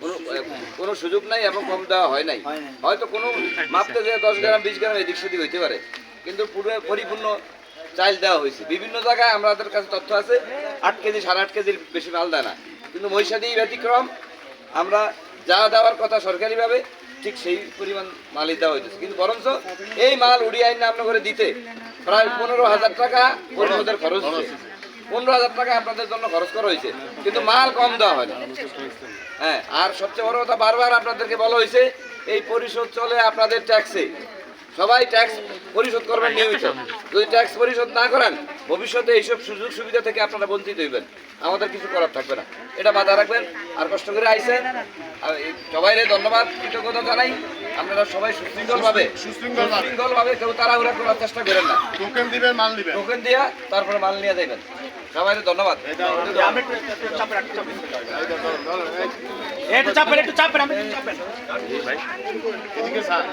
কোনো কোনো সুযোগ নাই এবং কম দেওয়া হয় নাই। হয়তো কোনো মাপতে যে দশ গ্রাম বিশ গ্রাম এদিক সেদিক হইতে পারে। কিন্তু পুরো পরিপূর্ণ চাল দেওয়া হয়েছে। বিভিন্ন জায়গায় আমাদের কাছে তথ্য আছে আট কেজি সাড়ে আট কেজির বেশি মাল দেয় না। কিন্তু মহিষাদি ব্যতিক্রম আমরা যা দেওয়ার কথা সরকারিভাবে ঠিক সেই পরিমাণ মালই দেওয়া হইতেছে। কিন্তু বরঞ্চ এই মাল উড়িয়ে আইন আপনার করে দিতে প্রায় পনেরো হাজার টাকা পরিষদের খরচ হচ্ছে। পনেরো হাজার টাকা আপনাদের জন্য খরচ করা হয়েছে, কিন্তু মাল কম দেওয়া হয় হ্যাঁ আর সবচেয়ে বড় কথা বারবার আপনাদেরকে বলা হয়েছে, এই পরিশোধ চলে আপনাদের ট্যাক্সে। সবাই ট্যাক্স পরিশোধ করবেন নিয়মিত। যদি ট্যাক্স পরিশোধ না করেন, ভবিষ্যতে এইসব সুযোগ সুবিধা থেকে আপনারা বঞ্চিত হইবেন। আমাদের কিছু করার থাকবে না। এটা মাথায় রাখবেন, আর কষ্ট করে আইসেন। সবাইরে ধন্যবাদ, কৃতজ্ঞতা জানাই। আপনারা সবাই সুশৃঙ্খলভাবে সুশৃঙ্খলভাবে। কেউ তাড়াহুড়া করার চেষ্টা করেন না। টোকেন দিবেন মাল নিবেন টোকেন দিয়া তারপরে মাল নিয়ে যাবেন সবাই ধন্যবাদ। একটু চাপেন একটু চাপেন আমি চাপেন এদিকে স্যার।